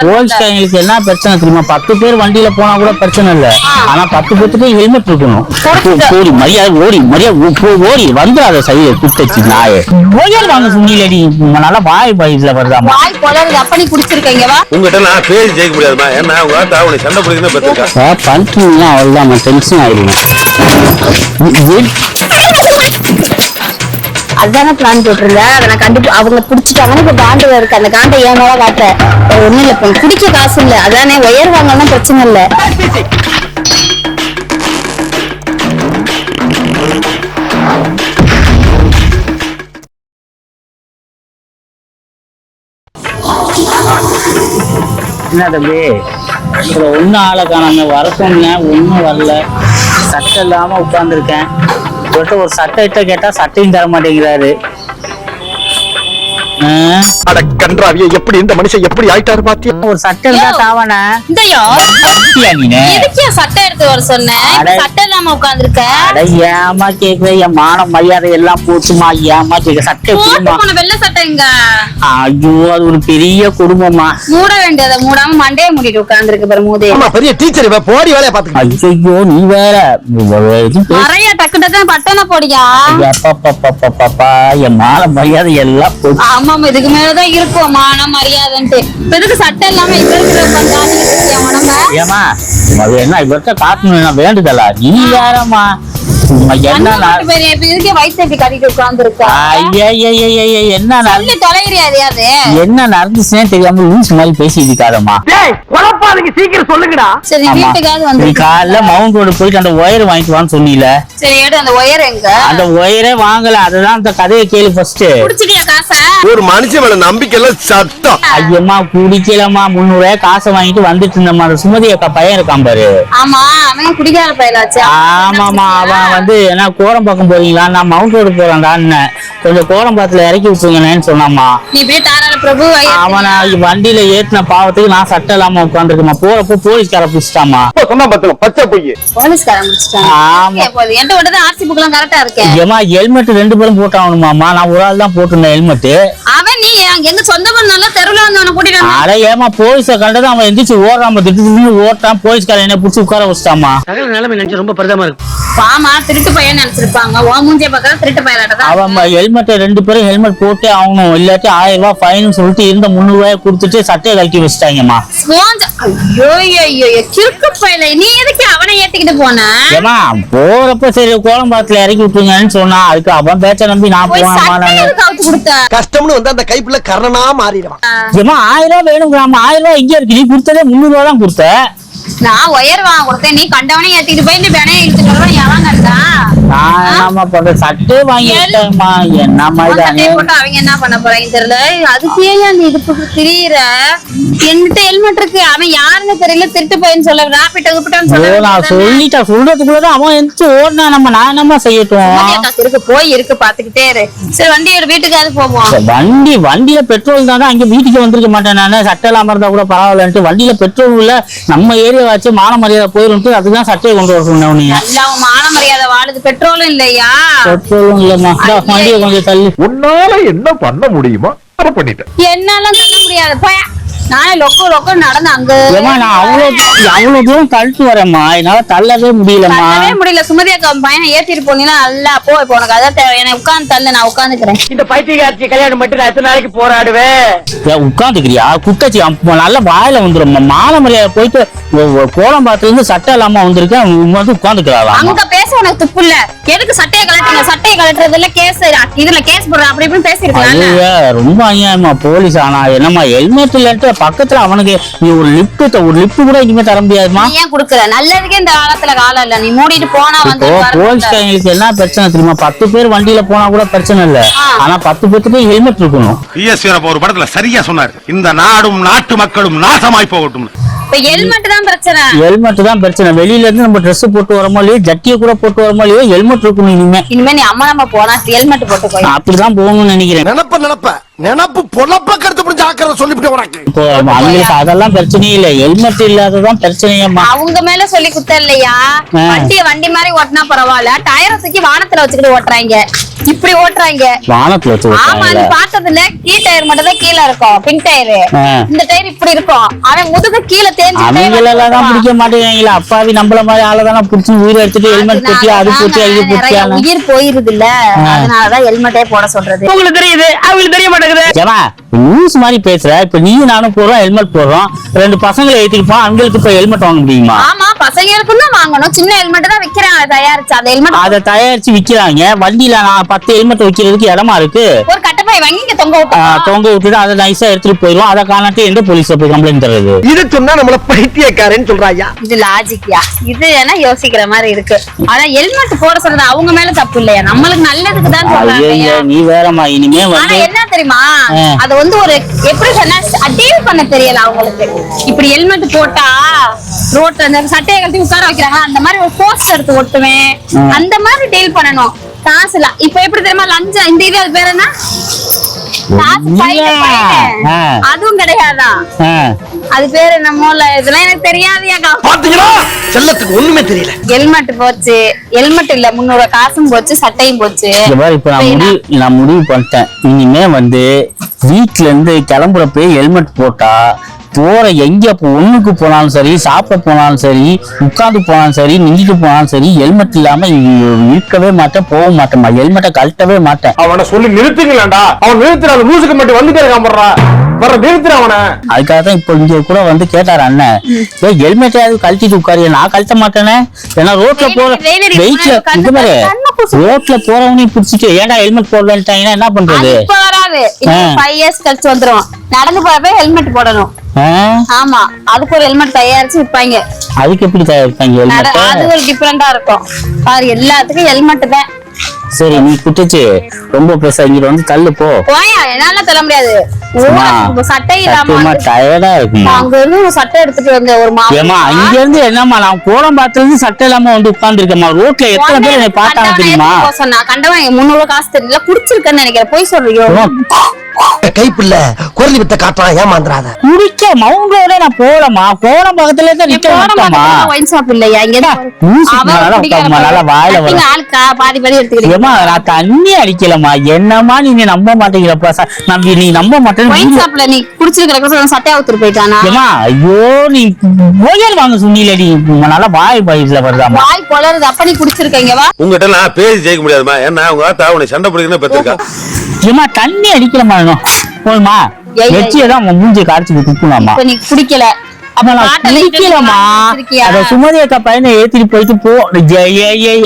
பாருங்க போலீஸ்காரங்களுக்கு என்ன பிரச்சனை தெரியுமா? பத்து பேர் வண்டியில போனா கூட பிரச்சனை இல்ல. ஆனா பத்து பேத்துக்கு ஹெல்மெட் இருக்கணும். ஓடி மரியாதை ஓடி மரியாதை ஓடி வந்து அதை செய்ய குட்டச்சு நாயே. ஓயல் வாங்க. சொன்னீங்கடி நல்லா வாய் பாய்ல வருதாமா? வாய் கொலருது அப்ப நீ குடிச்சிருக்கீங்க வா. உங்ககிட்ட நான் பேசி ஜெயிக்க முடியாதுமா? ஏன்னா உங்க ஆட்டா உனக்கு சண்டை பிடிக்கணும் பெற்றிருக்கா பண்ணிட்டீங்கன்னா அவ்வளவுதான் டென்ஷன் ஆயிடுவேன் அதானே பிளான் போட்டிருந்தேன் அதை நான் கண்டிப்பா அவங்க புடிச்சிட்டாங்கன்னு இப்ப காண்டு இருக்கு. அந்த காண்டை ஏன் மேல காட்ட ஒண்ணும் இல்ல. இப்போ குடிக்க காசு இல்ல. அதானே ஒயர் வாங்கலாம் பிரச்சனை இல்ல. என்ன தம்பி? ஒன்னும் ஆளை காணாம வர சொன்னேன். ஒன்னும் வரல. சட்டை இல்லாம உட்காந்துருக்கேன் இவர்கிட்ட ஒரு சட்டை கிட்ட கேட்டா சட்டையும் தர மாட்டேங்கிறாரு அட கன்றாவிய எப்படி இந்த மனுஷன் எப்படி ஆயிட்டாரு பாத்தியா? ஒரு சட்டை இருந்தா தாவன இந்தயோ நீனே சட்டை எடுத்து வர. சட்டை இல்லாம உட்காந்துருக்க அட ஏமா கேக்குற என் மான மரியாதை எல்லாம் போச்சுமா ஏமா சட்டை போட்டு கொடுமா போன வெள்ளை சட்டை இங்க ஐயோ அது ஒரு பெரிய குடும்பமா மூட வேண்டியதை மூடாம மண்டையை மூடிட்டு உட்காந்துருக்கு பாரு மூதே. ஆமா பெரிய டீச்சர் இவ போடி வேலைய பாத்துக்க ஐயோ நீ வேற. நிறைய டக்கு டக்குன்னு பட்டனை போடியா? அப்பப்பப்பப்பப்பப்பா, என் மான மரியாதை எல்லாம் போச்சு ஆமா ஆமா இதுக்கு மேலதான் இருக்கும் மானம் மரியாதைன்ட்டு. இப்ப எதுக்கு சட்டை இல்லாம இப்ப இருக்கிற உட்காந்து ஏமா அது என்ன இவர்கிட்ட காட்டணும் வேண்டுதலா நீ சும்மா என்ன நடந்துச்சுன்னே தெரியாம லூஸ் மாதிரி பேசி இருக்காதம்மா டேய் குழப்பாதீங்க சீக்கிரம் சொல்லுங்கடா சரி வீட்டுக்காவது வந்து காலைல மவுண்ட் ரோடு போயிட்டு அந்த ஒயர் வாங்கிட்டு வான்னு சொன்னீல சரி எடு அந்த ஒயர் எங்க அந்த ஒயரே வாங்கல அதுதான் அந்த கதையை கேளு ஃபர்ஸ்ட் ஒரு மனுஷன் மேல நம்பிக்கை எல்லாம் சட்டம் ஐயம்மா குடிக்கலம்மா முந்நூறு ரூபாய் காசை வாங்கிட்டு வந்துட்டு இருந்தம்மா அந்த சுமதி அக்கா பையன் இருக்கான் பாரு. ஆமா அவன் ஆமாமா அவன் வந்து என்ன கோரம்பாக்கம் போறீங்களா நான் மவுண்ட் ரோடு போறேன்டான்னு கொஞ்சம் கோரம்பாக்கத்துல இறக்கி விட்டுருங்கன்னு சொன்னாம்மா நீ இப்படியே தாராள பிரபு அவனை வண்டியில ஏத்தின பாவத்துக்கு நான் சட்டை இல்லாம உட்காந்துருக்கேன் போறப்போ போலீஸ்கார பிடிச்சிட்டாமா சொன்னா பாத்துங்க பச்சை போலீஸ்காரன் முடிச்சிட்டாங்க ஆமா. என்கிட்ட விட்டது ஆர்சி புக் எல்லாம் கரெக்டா இருக்கேன் ஏமா ஹெல்மெட் ரெண்டு பேரும் போட்டாகணுமாமா நான் ஒரு ஆள் தான் போட்டிருந்தேன் ஹெல்மெட் அவன் நீ எங்க சொந்த பண்ணால தெருவுல வந்து அவனை கூட்டிட்டு அட ஏமா போலீஸ கண்டது அவன் எந்திரிச்சு ஓடுறான் திட்டு திட்டு ஓட்டான். போலீஸ்காரன் என்ன பிடிச்சி உட்கார வச்சுட்டாமா நிலைமை நினைச்சு ரொம்ப பரிதமா இருக்கு. பாமா திருட்டு பையன் நினைச்சிருப்பாங்க. உன் மூஞ்சிய பார்த்தா திருட்டு பையலாட்ட அவன் ஹெல்மெட் ரெண்டு பேரும் ஹெல்மெட் போட்டே ஆகணும். இல்லாட்டி ஆயிரம் ரூபாய் ஃபைன் சொல்லிட்டு இருந்த முந்நூறு ரூபாய் கொடுத்துட்டு சட்டையை கழட்டி வச்சுட்டாங்கம்மா. ஐயோ ஐயோ கிறுக்கு பையல நீ எதுக்கு அவனை ஏத்திக்கிட்டு போன? ஏமா போறப்ப சரி கோலம்பாத்துல இறக்கி விட்டுருங்கன்னு சொன்னா அதுக்கு அவன் பேச்ச நம்பி நான் கொடுத்த? கஷ்டம்னு வந்து அந்த கைப்புள்ள கர்ணனா மாறிடுவான். ஆயிரம் ரூபாய் வேணும் ஆயிரம் ரூபாய் இங்க இருக்கு. நீ கொடுத்ததே முந்நூறு ரூபாய் தான் கொடுத்த. நான் உயர் வாங்க கொடுத்தேன். நீ கண்டவனே ஏத்திட்டு போய் நீ பெனைய இழுத்துட்டு வருவா? எவன் கண்டா நான் என்னம்மா பண்றேன் சட்டை வாங்கி விட்டேம்மா. என்னம்மா அவங்க என்ன பண்ண போறாங்க தெரியல? அதுக்கு ஏன் திரியிற? என்கிட்ட ஹெல்மெட் இருக்கு. அவன் யாருன்னு தெரியல. திருட்டு பையன் சொல்ல ராப்பிட்ட குப்பிட்டான்னு ஐயோ, நான் சொல்ல சொல்லிட்டேன் சொல்றதுக்குள்ளதான் அவன் எந்திரிச்சு ஓடினா நம்ம நான் என்னம்மா செய்யட்டும்? இருக்கு போய் இருக்கு பாத்துக்கிட்டே இரு. சரி வண்டி வீட்டுக்காவது போவோம். வண்டி வண்டியில பெட்ரோல் தானே? அங்க வீட்டுக்கு வந்திருக்க மாட்டேன் நானு. சட்டை இல்லாம இருந்தா கூட பரவாயில்லன்ட்டு வண்டியில பெட்ரோல் இல்ல நம்ம ஏரியா வச்சு மான மரியாதை போயிருந்து அதுதான் சட்டையை கொண்டு வர சொன்னேன் அவன் மான மரியாதை வாழுது பெட்ரோலும் இல்லையா? பெட்ரோலும் இல்லம்மா. வண்டியை கொஞ்சம் தள்ளி. உன்னால என்ன பண்ண முடியுமோ பண்ணிட்டேன். என்னாலும் பண்ண முடியாது. போய். நானே லொக்கு லொக்கு நடந்து அங்க. ஏமா நான் அவ்வளவு அவ்வளவு தூரம் தள்ளிட்டு வரேம்மா. என்னால தள்ளவே முடியலம்மா. தள்ளவே முடியல. சுமதி அக்கா பையனை ஏத்திட்டு போனீங்கன்னா நல்லா போ. இப்போ உனக்கு அதான் தேவை. எனக்கு உட்காந்து தள்ளு நான் உட்காந்துக்கிறேன் இந்த பைத்தியக்காரச்சி கல்யாணம் மட்டும் நான் எத்தனை நாளைக்கு போராடுவேன் உட்காந்துக்கிறியா குட்டச்சி நல்ல வாயில வந்துடும் மாலை மரியாதை போயிட்டு கோலம்பாத்துல இருந்து சட்டை இல்லாம வந்திருக்கேன் வந்து உட்காந்துக்கிறாளாமா அங்க பேச உனக்கு துப்பு இல்ல. எதுக்கு சட்டையை கலட்டுங்க சட்டையை கலட்டுறதுல கேஸ். இதுல கேஸ் போடுறேன் அப்படி இப்படி பேசிருக்கலாம் ரொம்ப அநியாயமா போலீஸ் ஆனா. என்னம்மா ஹெல்மெட் இல்லன்ட்டு பக்கத்துல அவனுக்கு நீ ஒரு லிப்ட் ஒரு லிப்ட் கூட இனிமே தர முடியாதுமா? ஏன் குடுக்குற? நல்லதுக்கே இந்த காலத்துல காலம் இல்ல. நீ மூடிட்டு போனா வந்து வரணும். போலீஸ்காரங்களுக்கு என்ன பிரச்சனை தெரியுமா? பத்து பேர் வண்டியில போனா கூட பிரச்சனை இல்ல. ஆனா பத்து பேத்துக்கு ஹெல்மெட் இருக்கணும். பிஎஸ் வீரப்ப ஒரு படத்துல சரியா சொன்னார். இந்த நாடும் நாட்டு மக்களும் நாசமாய் போகட்டும். இப்ப ஹெல்மெட் தான் பிரச்சனை. ஹெல்மெட் தான் பிரச்சனை. வெளியில இருந்து நம்ம Dress போட்டு வரமோ இல்லையோ ஜட்டியை கூட போட்டு வரமோ இல்லையோ ஹெல்மெட் இருக்கணும் இனிமே. இனிமே நீ அம்மா நம்ம போனா ஹெல்மெட் போட்டு போய். அப்படிதான் போகணும்னு நினைக்கிறேன். நினப்ப நினப்ப. நினப்பு பொழப்ப கருத்து புரிஞ்சு ஆக்கிறத சொல்லிவிட்டு உனக்கு அதெல்லாம் பிரச்சனையே இல்ல. ஹெல்மெட் இல்லாததான் பிரச்சனையம்மா. அவங்க மேல சொல்லி குத்த இல்லையா. வண்டிய வண்டி மாதிரி ஓட்டினா பரவாயில்ல. டயரை தூக்கி வானத்துல வச்சுக்கிட்டு ஓட்டுறாங்க. இப்படி ஓட்டுறாங்க. வானத்துல வச்சு ஆமா நீ பார்த்ததுல கீ டயர் மட்டும் தான் கீழ இருக்கும். பின் டயர். இந்த டயர் இப்படி இருக்கும். அவன் முதுகு கீழே தேஞ்சு அவங்களெல்லாம் தான் பிடிக்க மாட்டேங்கிறாங்களா. அப்பாவி நம்மள மாதிரி ஆளதான புடிச்சு உயிரை எடுத்துட்டு ஹெல்மெட் போட்டியா அது போட்டியா இது போட்டியா உயிர் போயிருது இல்ல அதனாலதான் ஹெல்மெட்டே போட சொல்றது. உங்களுக்கு தெரியுது. அவங்களுக்கு தெரிய மாட்டேங்குது. நியூஸ் மாதிரி பேசுற. இப்ப நீயும் நானும் போறோம் ஹெல்மெட் போடுறோம். ரெண்டு பசங்களை ஏத்திட்டு போம் அவங்களுக்கு இப்ப ஹெல்மெட் வாங்க முடியுமா? ஆமா பசங்களுக்கும் தான் வாங்கணும். சின்ன ஹெல்மெட் தான் விக்கிறாங்க தயாரிச்சு. அந்த ஹெல்மெட் அதை தயாரிச்சு விக்கிறாங்க. வண்டியில நான் பத்து ஹெல்மெட் வைக்கிறதுக்கு இடமா இருக்கு. ஒரு கட்டப்பை வாங்கி இங்க தொங்க விட்டுட்டு அதை நைஸா எடுத்துட்டு போயிடும் அதை காணாட்டி எந்த போலீஸ்ல போய் கம்ப்ளைண்ட் தர்றது? இது சொன்னா நம்மள பைத்தியக்காரன்னு சொல்றாயா? இது லாஜிக்யா இது என்ன யோசிக்கிற மாதிரி இருக்கு? ஆனா ஹெல்மெட் போட சொல்றது அவங்க மேல தப்பு இல்லையா? நம்மளுக்கு நல்லதுக்கு தான் சொல்றாங்க நீ வேறம்மா இனிமே ஆனா என்ன தெரியுமா. அது வந்து ஒரு எப்படி சொன்னா டீல் பண்ண தெரியல அவங்களுக்கு. இப்படி ஹெல்மெட் போட்டா ரோட்ல அந்த சட்டையை கழட்டி உட்கார வைக்கிறாங்க. அந்த மாதிரி ஒரு போஸ்ட் எடுத்து ஒட்டுவேன். அந்த மாதிரி டீல் பண்ணணும். காசு இல்ல. இப்ப எப்படி தெரியுமா லஞ்சம் இந்த இது அது பேர் என்ன. அதுவும் கிடையாதான் ஆ, அது பேரு என்னமோல இதெல்லாம் எனக்கு தெரியாதியாக்கா பாத்தீங்களா? செல்லத்துக்கு ஒண்ணுமே தெரியல. ஹெல்மெட் போச்சு. ஹெல்மெட் இல்ல முன்னூறு காசும் போச்சு சட்டையும் போச்சு. இப்ப நான்? முடிவு நான் முடிவு பண்ணிட்டேன். இனிமே வந்து வீட்ல இருந்து கிளம்புறப்ப ஹெல்மெட் போட்டா போகிற எங்க போ ஒண்ணுக்கு போனாலும் சரி சாப்பிட போனாலும் சரி உட்காந்து போனாலும் சரி நின்றுட்டு போனாலும் சரி ஹெல்மெட் இல்லாம இருக்கவே மாட்டேன் போக மாட்டேன் ஹெல்மெட்டை கழட்டவே மாட்டேன். அவனை சொல்லி நிறுத்துங்களேன்டா. அவன் நிறுத்துற அந்த லூசுக்கு மட்டும் வந்துட்டே இருக்கான் போடுறா. வர நிறுத்துற அவனை. அதுக்காக தான் இப்போ இங்க கூட வந்து கேட்டாரு அண்ணன் ஏய் ஹெல்மெட்டையாவது கழட்டிட்டு உட்காரு. நான் கழட்ட மாட்டேனே. ஏன்னா ரோட்ல போற வெயிட்ல இது மாதிரி. ரோட்ல போறவனையும் பிடிச்சிட்டு ஏன்டா ஹெல்மெட் போடலன்ட்டாங்கன்னா என்ன பண்றது? இப்ப வராது. ஆ. ஃபைவ் இயர்ஸ் கழிச்சு வந்துரும். நடந்து போறப்ப ஹெல்மெட் போடணும்? ஆமா. அதுக்கு ஒரு ஹெல்மெட் தயாரிச்சு விற்பாங்க அதுக்கு எப்படி தயாரிப்பாங்க அது ஹெல்மெட் ஒரு டிஃபரெண்டா இருக்கும். பாரு எல்லாத்துக்கும் ஹெல்மெட் தான். சரி நீ குட்டுச்சு ரொம்ப பேச இங்க வந்து தள்ளு போ. போயா? என்னால சொல்ல முடியாது. சட்டை இல்லாம டயர்டா இருக்குமா? அங்க இருந்து ஒரு சட்டை எடுத்துட்டு வந்த ஒரு ஏமா இங்க இருந்து என்னம்மா நான் கோலம் இருந்து சட்டை இல்லாம வந்து உட்கார்ந்து இருக்கேம்மா ரோட்ல எத்தனை பேர் என்னை பார்த்தாங்க தெரியுமா? சொன்னா? கண்டவன் முன்னூறு காசு தெரியல குடிச்சிருக்கேன்னு நினைக்கிறேன். போய் சொல்றியோ? கைப்புள்ள குரலி வித்த காட்டுறான் ஏமாந்துறாத. குடிக்க மவுண்டோட நான் போலமா கோலம் பக்கத்துல தான் நிக்க மாட்டேமா ஒயின் ஷாப் இல்லையா? இங்க நல்லா வாயில வரும் ஆளுக்கா பாதி பாதி எடுத்துக்கிறீங்க ஏமா நான் தண்ணி அடிக்கலமா என்னமா நீங்க நம்ப மாட்டீங்களப்பா நம்பி நீ நம்ப ஒயின் மாட்டேன்னு ஷாப்ல நீ குடிச்சிருக்கிற சட்டையா ஊத்துட்டு போயிட்டானா? ஏமா ஐயோ நீ போயல் வாங்க சொன்னீங்களடி நல்லா வாய் பயிர்ல வருதாமா வாய் கொளருது அப்ப நீ குடிச்சிருக்கீங்க வா. உங்ககிட்ட நான் பேசி ஜெயிக்க முடியாதுமா ஏன்னா உங்க ஆத்தா உன்னை சண்டை பிடிக்கணும் பெற்றிருக்கா ஏமா தண்ணி அடிக்கலமா இன்னும் போதுமா ஏய். வச்சியதான் உன் மூஞ்சி காய்ச்சி இப்ப நீ குடிக்கல அப்ப நான்? அத சுமதி அக்கா பையனை ஏத்திட்டு போயிட்டு போ ஏய்.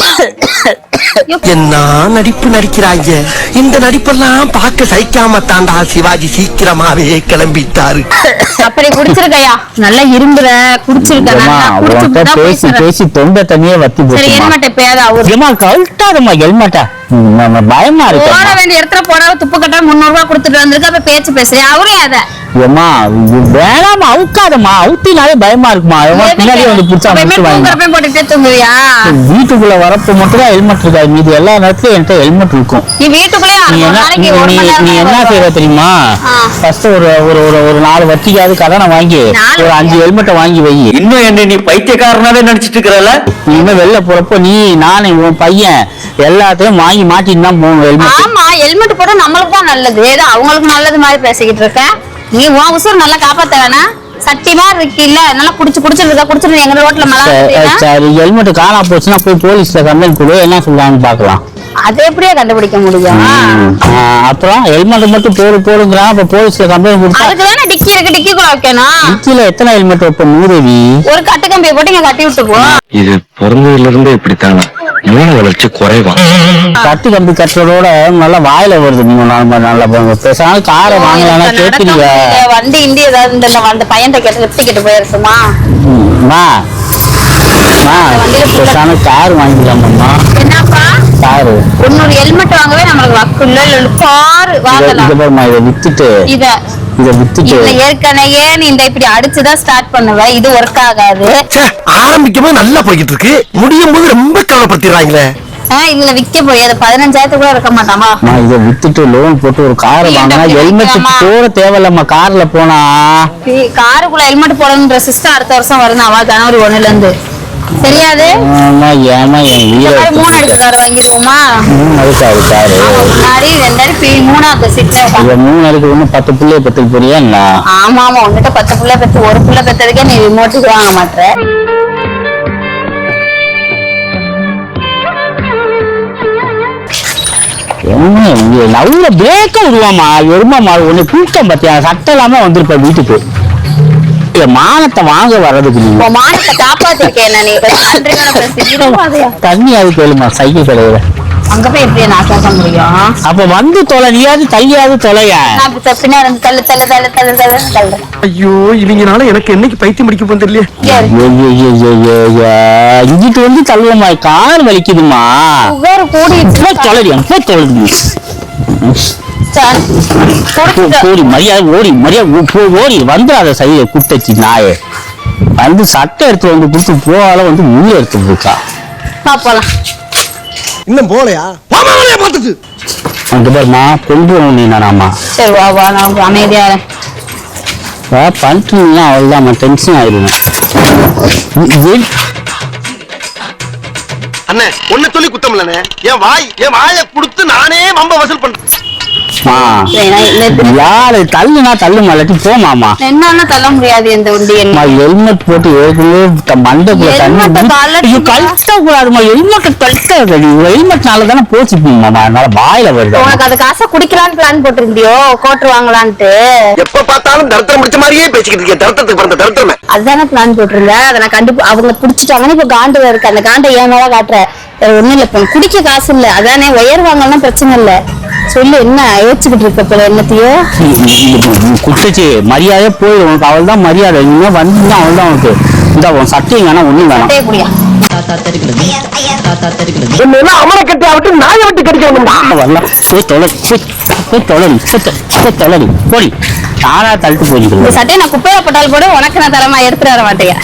என்ன நடிப்பு நடிக்கிறாங்க இந்த நடிப்பெல்லாம் பார்க்க சகிக்காம தாண்டா சிவாஜி சீக்கிரமாவே கிளம்பிட்டாரு. அப்படி குடிச்சிருக்கையா? நல்லா இரும்புற குடிச்சிருக்க பேசி பேசி தொண்டை தண்ணியே வத்தி ஹெல்மெட் எப்பயாவது அவரு ஏமா கழட்டாதம்மா ஹெல்மெட்டா பயமா போட இருக்கு வேண்டிய இடத்துல போடாம துப்பு கட்டா முன்னூறு ரூபாய் கொடுத்துட்டு வந்திருக்க. அப்ப பேச்சு பேசுறேன் அவரே அத ஏமா வேணாமா அவுக்காதம்மா. அவுத்தினாலே பயமா இருக்குமா பின்னாடி வந்து புடிச்சா வீட்டுக்குள்ள வரப்ப மட்டும் தான் ஹெல்மெட் இருக்காது மீது எல்லா நேரத்துலயும் என்கிட்ட ஹெல்மெட் இருக்கும். நீ நீ என்ன நீ நீ நீ. செய்யற தெரியுமா. ஃபர்ஸ்ட் ஒரு ஒரு ஒரு ஒரு நாலு வட்டிக்காவது கடனை வாங்கி ஒரு அஞ்சு ஹெல்மெட்டை வாங்கி வை. இன்னும் என்ன நீ பைத்தியக்காரனாவே நினைச்சிட்டு இருக்கிறல இனிமே வெளில போறப்போ நீ நானே உன் பையன் எல்லாத்தையும் வாங்கி மாட்டிட்டு தான் போகணும் ஹெல்மெட் ஆமா ஹெல்மெட் போட்டா நம்மளுக்கு தான் நல்லது. ஏதோ அவங்களுக்கு நல்லது மாதிரி பேசிக்கிட்டு இருக்க. நீ உன் உசுர் நல்லா காப்பாத்த வேணா இருக்கு இல்ல நல்லா குடிச்சு குடிச்சிட்டு இருக்க? குடிச்சிட்டு எங்க ரோட்ல மழை சரி ஹெல்மெட் காணா போச்சுன்னா போய் போலீஸ்ல கம்ப்ளைண்ட் கொடு. என்ன சொல்றாங்கன்னு பார்க்கலாம். அதை எப்படியே கண்டுபிடிக்க முடியும்? அப்புறம் ஹெல்மெட் மட்டும் போடு போடுங்கிறான். அப்ப போலீஸ்ல கம்ப்ளைண்ட் கொடுத்தா அதுக்கு தானே டிக்கி இருக்கு டிக்கிக்குள்ள வைக்கணும். டிக்கில எத்தனை ஹெல்மெட் வைப்ப நூறுவி ஒரு கட்டு கம்பியை போட்டு இங்க கட்டி விட்டு போ இது பிறந்ததுல இருந்தே இப்படித்தானா? மூல வளர்ச்சி குறைவா? கட்டு கம்பி கட்டுறதோட நல்லா வாயில வருது நீங்க நல்ல பேசாம காரை கேட்குறீங்க முடியல. வண்டி இண்டி ஏதாவது இந்த அந்த பையன் கேட்டு லிப்ட் கிட்ட போயிருக்குமா பேசாம கார் வாங்கிக்கலாமா என்னப்பா? காரு இன்னொரு ஹெல்மெட் வாங்கவே நம்மளுக்கு வக்கு இல்ல. இல்ல கார் வாங்கலாம் இத பாருமா இதை வித்துட்டு இத. இதை வித்துட்டு இதுல ஏற்கனவே நீ இந்த இப்படி அடிச்சுதான் ஸ்டார்ட் பண்ணுவ. இது ஒர்க் ஆகாது. ச்சே, ஆரம்பிக்கும் போது நல்லா போய்கிட்டு இருக்கு. முடியும் போது ரொம்ப கவலைப்படுத்திடுறாங்களே. இதுல விக்க போய் அது பதினஞ்சாயிரத்துக்கு கூட இருக்க மாட்டாமா? நான் இதை வித்துட்டு லோன் போட்டு ஒரு கார் வாங்கினா ஹெல்மெட்? போட தேவையில்லம்மா கார்ல போனா. காருக்குள்ள ஹெல்மெட் போடணுன்ற சிஸ்டம் அடுத்த வருஷம் வருது. அவ ஜனவரி ஒண்ணுல இருந்து. தெரியாது? ஆமா ஏமா என் மாதிரி மூணு கார் வாங்கிருவோமா மூணு அடுக்கு அது காரு. முன்னாடி ரெண்டாடி பி- மூணாவது உட்காந்து இவன் மூணு அடுக்கு ஒண்ணு பத்து பிள்ளைய பத்துக்கு போறியா என்ன? ஆமா ஆமா உன்கிட்ட பத்து புள்ள பெத்து ஒரு புள்ள பெத்ததுக்கே நீ ரிமோட்டுக்கு வாங்க இங்க நவுல பிரேக்க விடுவாமா எருமா மாடு ஒண்ணு கூட்டம் பத்தியா? சட்டம் இல்லாம வந்திருப்ப வீட்டுக்கு. மானத்தை வாங்க வர்றதுக்கு நீ. உன் மானத்தை காப்பாத்திருக்கேன் நீ? நன்றியோட பேசிக்கிறோம் தண்ணி அது கேளுமா சைக்கிள் கடையில. அங்க போய் எப்படி நான் கேட்க முடியும்? அப்ப வந்து தொலை நீயாவது தள்ளியாவது தொலைய? நான் பின்னாடி வந்து தள்ளு தள்ளு தள்ளு தள்ளு தள்ளு தள்ளுறேன் ஐயோ இவங்கனால எனக்கு என்னைக்கு பைத்தியம் இங்க இரு. இங்கிட்டு வந்து தள்ளுவமா? கால் வலிக்குதுமா? சுகர் கூடிடுச்சு. போய் தொலைடி. ஓடி மரியாதை ஓடி மரியாதை ஓடி வந்து அதை சைட குட்டச்சி நாயே. வந்து சட்டை எடுத்து வந்து கொடுத்து போகால வந்து முள்ளு எடுத்து இருக்கா வா போலாம். இன்னும் போலையா மாமாவளையா பார்த்துட்டு. அங்க பாருமா கொண்டு நீ நானாமா சரி வா வா நான் அமைதியா இருக்கேன். பண்ணிட்டீங்கன்னா டென்ஷன் ஆயிடுவேன் அண்ணே ஒன்ன சொல்லி குத்தம் இல்லண்ணே என் வாய் என் வாயை கொடுத்து நானே மம்ப வசூல் பண்றேன் யாரு தள்ளுனா தள்ளுமா இல்லாட்டி போமாமா என்னன்னு தள்ள முடியாது இந்த உண்டி ஹெல்மெட் போட்டு ஏற்கனவே மண்டைக்குள்ள தண்ணி கழட்ட கூடாதுமா ஹெல்மெட் கழட்ட ஹெல்மெட்னால தானே போச்சு அதனால வாயில வருது. உனக்கு அது காசை குடிக்கலான்னு பிளான் போட்டிருந்தியோ? கோட்டு வாங்கலான்ட்டு. எப்ப பார்த்தாலும் தரத்திரம் முடிச்ச மாதிரியே பேசிக்கிட்டு இருக்கேன் தரத்திரத்துக்கு பிறந்த தரத்திரமே. அதுதானே பிளான் போட்டிருந்தேன் அதை நான் கண்டிப்பா அவங்க பிடிச்சிட்டாங்கன்னு இப்ப காண்டுல இருக்கு. அந்த காண்டை ஏன் மேல காட்டுற? ஒண்ணும் இல்ல குடிக்க காசு இல்ல. அதானே உயர் வாங்கலாம் பிரச்சனை இல்ல. சொல்லு என்ன யோசிச்சுக்கிட்டு இருக்க இப்ப என்னத்தையோ? குட்டச்சி மரியாதை போய் உனக்கு அவள் தான் மரியாதை இனிமே வந்து அவள் தான் உனக்கு. இந்த உன் சட்டையும் வேணாம் ஒண்ணும் வேணாம். டே குடியா என்ன அமர கட்டி விட்டு நாயை விட்டு கடிக்கணும்டா வரல போய் தொலை போய் போய் தொலைடி போய் தொ- போய் தொலைடி. போடி. நானா தள்ளிட்டு இந்த போய்க்கிறேன் சட்டையை நான் குப்பையில போட்டால் கூட உனக்கு நான் தரமா எடுத்துட்டு வர மாட்டேன்